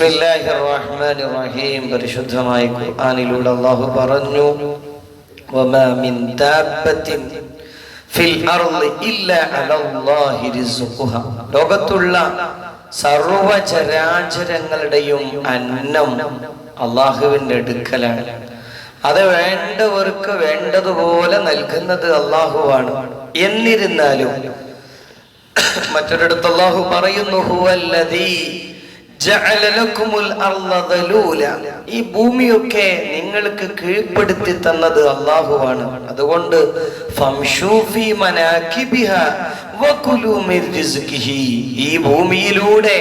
ബിസ്മില്ലാഹിർ റഹ്മാനിർ റഹീം പരിശുദ്ധമായ ഖുർആനിലൂടെ അല്ലാഹു പറഞ്ഞു വമാ മിൻ ദാബത്തിൻ ഫിൽ അർളി ഇല്ലാ അലല്ലാഹി റിസ്ഖുഹാ. ലോകത്തുള്ള സർവ ചരാചരങ്ങളുടെയും അന്നം അള്ളാഹുവിന്റെ അടുക്കലാണ്. അത് വേണ്ടവർക്ക് വേണ്ടതുപോലെ നൽകുന്നത് അള്ളാഹുവാണ് എന്നിരുന്നാലും മറ്റൊരിടത്ത് അള്ളാഹു പറയുന്നു ഹുവല്ലദീ ഈ ഭൂമിയൊക്കെ നിങ്ങൾക്ക് കീഴ്പ്പെടുത്തി തന്നത് അള്ളാഹുവാണ്. അതുകൊണ്ട്. ഈ ഭൂമിയിലൂടെ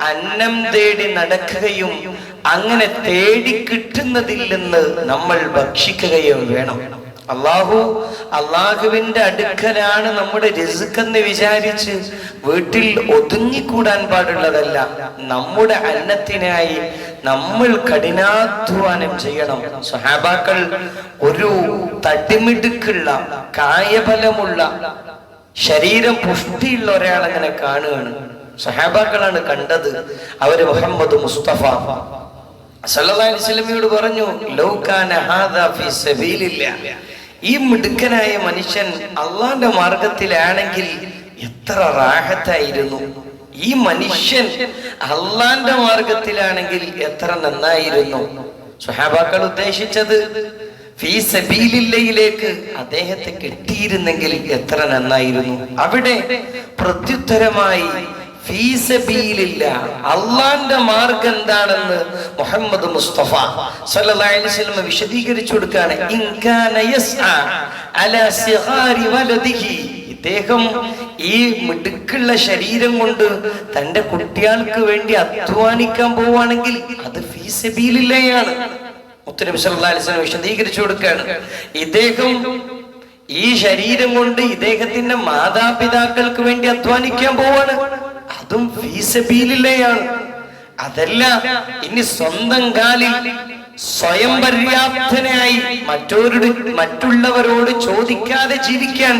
അന്നം തേടി നടക്കുകയും അങ്ങനെ തേടി കിട്ടുന്നതിൽ നിന്ന് നമ്മൾ ഭക്ഷിക്കുകയും വേണം. അള്ളാഹു അള്ളാഹുവിന്റെ അടുക്കലാണ് നമ്മുടെ രസുക്കെന്ന് വിചാരിച്ച് വീട്ടിൽ ഒതുങ്ങിക്കൂടാൻ പാടുള്ളതല്ല. നമ്മുടെ അന്നത്തിനായി നമ്മൾ കഠിനാധ്വാനം ചെയ്യണം. സഹാബാക്കൾ ഒരു തട്ടിമിടുക്കുള്ള കായഫലമുള്ള ശരീരം പുഷ്ടിയുള്ള ഒരാളങ്ങനെ കാണുകയാണ്. സഹാബാക്കളാണ് കണ്ടത്. അവർ മുഹമ്മദ് മുസ്തഫ സല്ലല്ലാഹി അലൈഹി വസല്ലമയോട് പറഞ്ഞു ലൗകാന ഹാദാ ഫീ സബീലില്ലാ ഈ മിടുക്കനായ മനുഷ്യൻ അള്ളാന്റെ മാർഗത്തിലാണെങ്കിൽ എത്ര റാഹത്തായിരുന്നു. ഈ മനുഷ്യൻ അള്ളാന്റെ മാർഗത്തിലാണെങ്കിൽ എത്ര നന്നായിരുന്നു. സുഹാബാക്കൾ ഉദ്ദേശിച്ചത് ഫീസബീലില്ലയിലേക്ക് അദ്ദേഹത്തെ കിട്ടിയിരുന്നെങ്കിൽ എത്ര നന്നായിരുന്നു. അവിടെ പ്രത്യുത്തരമായി അള്ളാന്റെ മാർഗം എന്താണെന്ന് മുഹമ്മദ് മുസ്തഫ സല്ലല്ലാഹു വിശദീകരിച്ചു കൊടുക്കാണ്. ഇദ്ദേഹം ഈ മിടുക്കുള്ള ശരീരം കൊണ്ട് തന്റെ കുട്ടികൾക്ക് വേണ്ടി അധ്വാനിക്കാൻ പോവുകയാണെങ്കിൽ അത് ഫീസബീലില്ലയാണ്. മുത്തനബി സല്ലല്ലാഹു അലൈഹി വസല്ലം വിശദീകരിച്ചു കൊടുക്കുകയാണ് ഇദ്ദേഹം ഈ ശരീരം കൊണ്ട് ഇദ്ദേഹത്തിന്റെ മാതാപിതാക്കൾക്ക് വേണ്ടി അധ്വാനിക്കാൻ പോവാണ് അതും ഫീസബീലില്ലയാണ്. അതല്ല ഇനി സ്വന്തം കാലിൽ സ്വയം പര്യാപ്തനായി മറ്റൊരു മറ്റുള്ളവരോട് ചോദിക്കാതെ ജീവിക്കാൻ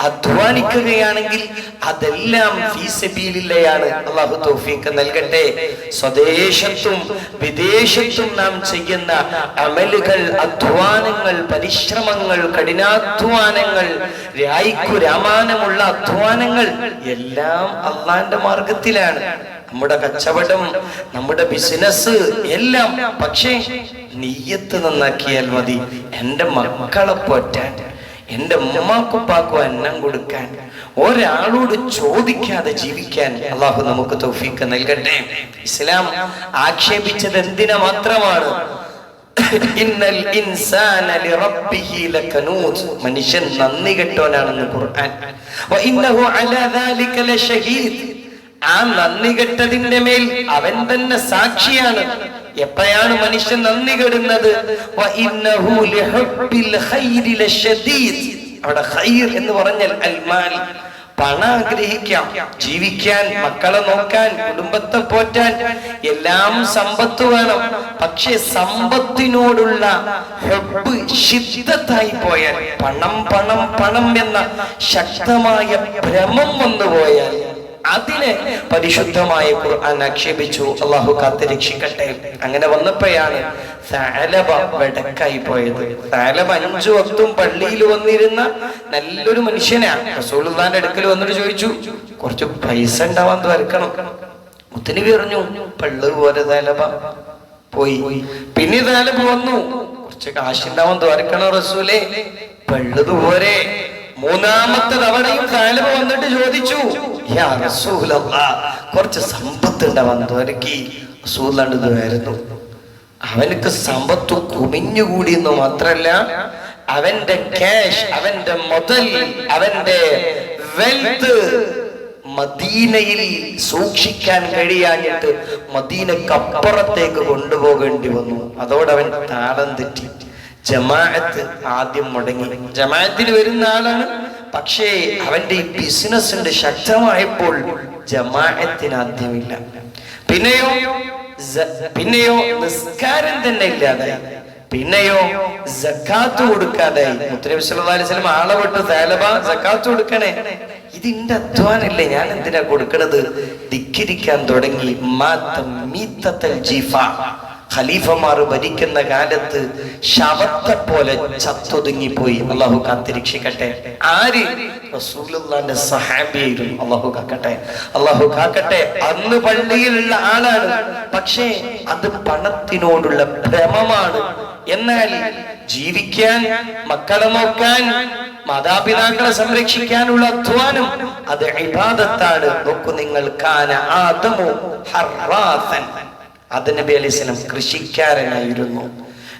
അധ്വാനിക്കുകയാണെങ്കിൽ അതെല്ലാം ഫീസബീലില്ലയാണ് അള്ളാഹു തോഫീക്ക് നൽകട്ടെ. സ്വദേശത്തും വിദേശത്തും നാം ചെയ്യുന്ന അമലുകൾ അധ്വാനങ്ങൾ പരിശ്രമങ്ങൾ കഠിനാധ്വാനങ്ങൾ രായിക്കു രാമാനമുള്ള അധ്വാനങ്ങൾ എല്ലാം അള്ളാന്റെ മാർഗത്തിലാണ്. നമ്മുടെ കച്ചവടം നമ്മുടെ ബിസിനസ് എല്ലാം. പക്ഷേ നീയത്ത് നന്നാക്കിയാൽ മതി. എന്റെ മക്കളെ പോറ്റാൻ എന്റെ ഉമ്മാക്കുപ്പാക്കും അന്നം കൊടുക്കാൻ ഒരാളോട് ചോദിക്കാതെ ജീവിക്കാൻ അള്ളാഹു നമുക്ക് തൗഫീക്ക് നൽകട്ടെ. ഇസ്ലാം ആക്ഷേപിച്ചത് എന്തിനെ മാത്രമാണ്? മനുഷ്യൻ നന്ദി കെട്ടവനാണെന്ന് ഖുർആൻ. ആ നന്ദി കെട്ടതിന്റെ മേൽ അവൻ തന്നെ സാക്ഷിയാണ്. എപ്പോഴാണ് മനുഷ്യൻ നന്ദി കെടുന്നത്? അവിടെ എന്ന് പറഞ്ഞാൽ അൽമാൽ. പണം ആഗ്രഹിക്കാം ജീവിക്കാൻ മക്കളെ നോക്കാൻ കുടുംബത്തെ പോറ്റാൻ എല്ലാം സമ്പത്ത് വേണം. പക്ഷെ സമ്പത്തിനോടുള്ള ഹെബ് ശിദ്ധത്തായി പോയാൽ പണം പണം പണം എന്ന ശക്തമായ ഭ്രമം വന്നു പോയാൽ അതിനെ പരിശുദ്ധമായ ഖുർആൻ ആക്ഷേപിച്ചു. അള്ളാഹു കാത്ത് രക്ഷിക്കട്ടെ. അങ്ങനെ വന്നപ്പോഴാണ് സാലബ പോയത്. സാലബ അഞ്ചു വക്തും പള്ളിയിൽ വന്നിരുന്ന നല്ലൊരു മനുഷ്യനാണ് റസൂലുള്ളാന്റെ അടുക്കൽ വന്നിട്ട് ചോദിച്ചു കുറച്ച് പൈസ ഉണ്ടാവാൻ വരക്കണം മുത്തിന് പറഞ്ഞു പള്ളു പോലെ സാലബ. പോയി. പിന്നെ സാലബ വന്നു കുറച്ച് കാശുണ്ടാവാൻ ദ്വാരക്കണോ റസൂലെ. പള്ളതുപോലെ മൂന്നാമത്തെ തവണയും സാലബ വന്നിട്ട് ചോദിച്ചു കുറച്ച് സമ്പത്ത് ഉണ്ടാവാൻ ദ്വാരക്കി റസൂലാണ്ട് അവനക്ക് സമ്പത്ത് കുമിഞ്ഞുകൂടി എന്ന് മാത്രല്ല അവന്റെ ക്യാഷ് അവന്റെ മുതൽ അവന്റെ വെൽത്ത് മദീനയിൽ സൂക്ഷിക്കാൻ കഴിയാഞ്ഞിട്ട് മദീനക്കപ്പുറത്തേക്ക് കൊണ്ടുപോകേണ്ടി വന്നു. അതോടെ അവൻ താളം തെറ്റി. ജമാഅത്ത് ആദ്യം മുടങ്ങി. ജമാഅത്തിൽ വരുന്ന ആളാണ് പക്ഷേ അവന്റെ ഈ ബിസിനസിന്റെ ശക്തമായപ്പോൾ ജമാഅത്തിന് ആദ്യമില്ല പിന്നെയോ പിന്നെയോ നിസ്കാരം തന്നെ ഇല്ലാതെ പിന്നെയോ ജക്കാത്ത് കൊടുക്കാതെ മുത്തനബി സല്ലല്ലാഹു അലൈഹി വസല്ലം ആളെ വിട്ട് തലബ ജക്കാത്ത് കൊടുക്കണേ. ഇതിന്റെ അധ്വാനല്ലേ ഞാൻ എന്തിനാ കൊടുക്കണത്? ധിക്കരിക്കാൻ തുടങ്ങി. മാത്തം മീത്തത്തൽ ജീഫ. ഖലീഫമാർ ഭരിക്കുന്ന കാലത്ത് ശവത്തെ പോലെ ചത്തൊതുങ്ങിപ്പോയി. അള്ളാഹു കാത്തിരക്ഷിക്കട്ടെ. ആര്? റസൂലുള്ളാന്റെ സഹാബിയായിരുന്നു. അള്ളാഹു കാക്കട്ടെ. അള്ളാഹു കാക്കട്ടെ. അന്ന് പള്ളിയിലുള്ള ആളാണ്. പക്ഷേ അത് പണത്തിനോടുള്ള ഭ്രമമാണ്. എന്നാൽ ജീവിക്കാൻ മക്കളെ നോക്കാൻ മാതാപിതാക്കളെ സംരക്ഷിക്കാനുള്ള അധ്വാനം അത് ഇബാദത്താണ്. നോക്കൂ നിങ്ങൾ കാന ആദമോ ഹറാസൻ. അത് നബി അലൈഹിസ്സലാം കൃഷിക്കാരനായിരുന്നു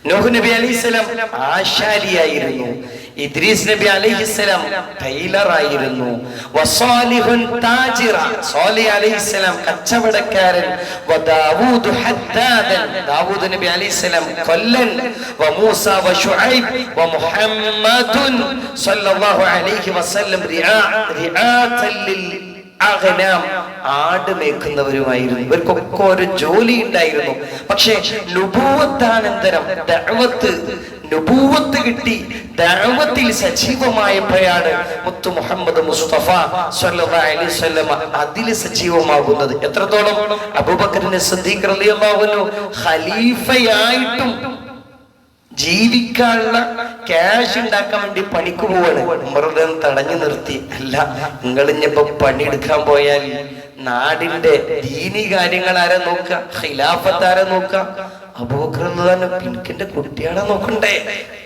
നോഹ് നബി അലൈഹിസ്സലാം ആശാരിയായിരുന്നു ഇദ്രീസ് നബി അലൈഹിസ്സലാം ടൈലറായിരുന്നു വസാലിഹുൻ താജിറ സാലിഹ് അലൈഹിസ്സലാം കച്ചവടക്കാരൻ വദാവൂദ് ഹദ്ദാദൻ ദാവൂദ് നബി അലൈഹിസ്സലാം കൊല്ലൻ വമൂസ വശുഐബ് വമുഹമ്മദുൻ സല്ലല്ലാഹു അലൈഹി വസല്ലം റിആ റിആതൻ അഗ്നാം ആട് മേക്കുന്നവരുമായിരുന്നു ഇവർക്കൊക്കെ ഒരു ജോലി ഉണ്ടായിരുന്നു പക്ഷെ നുപൂവത്താനന്തരം ദഴവത്ത് നുപൂവത്ത് കിട്ടി. ദഴവത്തിൽ സജീവമായപ്പോഴാണ് മുത്തു മുഹമ്മദ് മുസ്തഫ സല്ലല്ലാഹു അതിൽ സജീവമാകുന്നത്. എത്രത്തോളം? അബൂബക്കറിനെ അൻഹു ഖലീഫയായിട്ടും ജീവിക്കാനുള്ള ക്യാഷ് ഉണ്ടാക്കാൻ വേണ്ടി പണിക്ക് പോവാണ്. ഉമറുദൻ തടഞ്ഞു നിർത്തി. അല്ല നിങ്ങൾ ഇനിയിപ്പോ പണിയെടുക്കാൻ പോയാൽ നാടിന്റെ ദീനി കാര്യങ്ങൾ ആരെ നോക്കുക? ഖിലാഫത്ത് ആരാ നോക്ക അബൂഖറിന് പിൻകിന്റെ കുട്ടിയാളെ നോക്കണ്ടേ?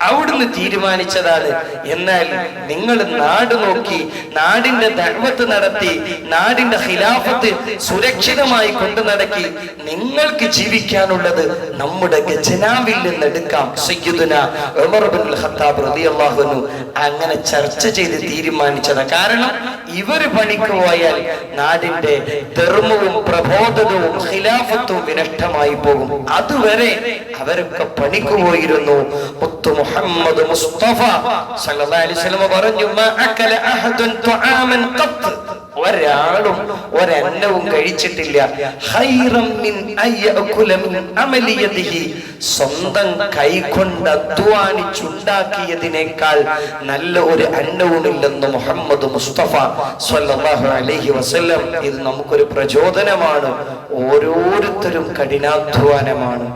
അവിടുന്ന് തീരുമാനിച്ചതാണ്. എന്നാൽ നിങ്ങൾ നാട് നോക്കി നാടിന്റെ ധർമ്മത്ത് നടത്തി നാടിന്റെ ഖിലാഫത്ത് സുരക്ഷിതമായി കൊണ്ടു നടക്കി നിങ്ങൾക്ക് ജീവിക്കാനുള്ളത് നമ്മുടെ ഖജനാവിൽ നിന്ന് എടുക്കാം. സയ്യിദുന ഉമർ ഖത്താബ് റളിയല്ലാഹു അൻഹു അങ്ങനെ ചർച്ച ചെയ്ത് തീരുമാനിച്ചത് കാരണം ഇവർ പണിക്ക് പോയാൽ നാടിന്റെ ധർമ്മവും പ്രബോധനവും ഖിലാഫത്തും വിനഷ്ടമായി പോകും. അതുവരെ അവരൊക്കെ പണിക്ക് പോയിരുന്നു. മുത്തു മുഹമ്മദ് മുസ്തഫ സല്ലല്ലാഹു പറഞ്ഞു മാ ഒരാളും ഒരന്നവും കഴിച്ചിട്ടില്ല. ഖൈറം മിൻ യദിഹി സ്വന്തം കൈകൊണ്ട് അധ്വാനിച്ചുണ്ടാക്കിയതിനേക്കാൾ നല്ല ഒരു അന്നവുമില്ലെന്ന് മുഹമ്മദ് മുസ്തഫ സ്വല്ലല്ലാഹു അലൈഹി വസല്ലം. ഇത് നമുക്കൊരു പ്രചോദനമാണ്. ഓരോരുത്തരും കഠിനാധ്വാനമാണ്.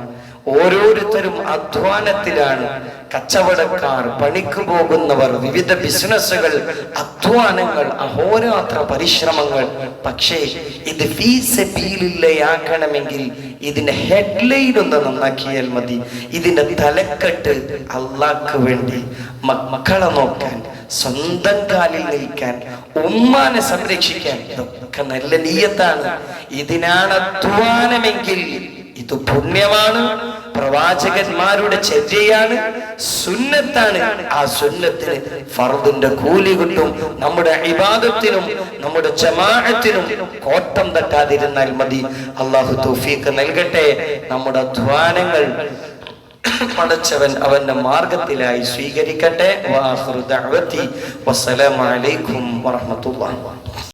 ഓരോരുത്തരും അധ്വാനത്തിലാണ്. കച്ചവടക്കാർ പണിക്ക് പോകുന്നവർ വിവിധ ബിസിനസ്സുകൾ അധ്വാനങ്ങൾ അഹോരാത്ര പരിശ്രമങ്ങൾ. പക്ഷേ ഇത് ഫീസബീലില്ലയാക്കണമെങ്കിൽ ഇതിന്റെ ഹെഡ്ലൈൻ ഒന്ന് നന്നാക്കിയാൽ മതി. ഇതിന്റെ തലക്കെട്ട് അള്ളാക്ക് വേണ്ടി. മക്കളെ നോക്കാൻ സ്വന്തം കാലിൽ നിൽക്കാൻ ഉമ്മാനെ സംരക്ഷിക്കാൻ ഇതൊക്കെ നല്ല നീയത്താണ്. ഇതിനാണ് അധ്വാനമെങ്കിൽ ഇത് പുണ്യമാണ്. പ്രവാചകന്മാരുടെ ചര്യയാണ് സുന്നത്താണ്. ആ സുന്നത്തിന് ഫർദിന്റെ കൂലി കിട്ടും. നമ്മുടെ ഇബാദത്തിനും നമ്മുടെ ജമാഅത്തിനും കോട്ടം തട്ടാതിരുന്നാൽ മതി. അള്ളാഹു തൗഫീഖ് നൽകട്ടെ. നമ്മുടെ ധ്വാനങ്ങൾ പടച്ചവൻ അവന്റെ മാർഗത്തിലായി സ്വീകരിക്കട്ടെ. വാഹൃദ വസ്സലാമലൈക്കും വറഹമത്തുള്ള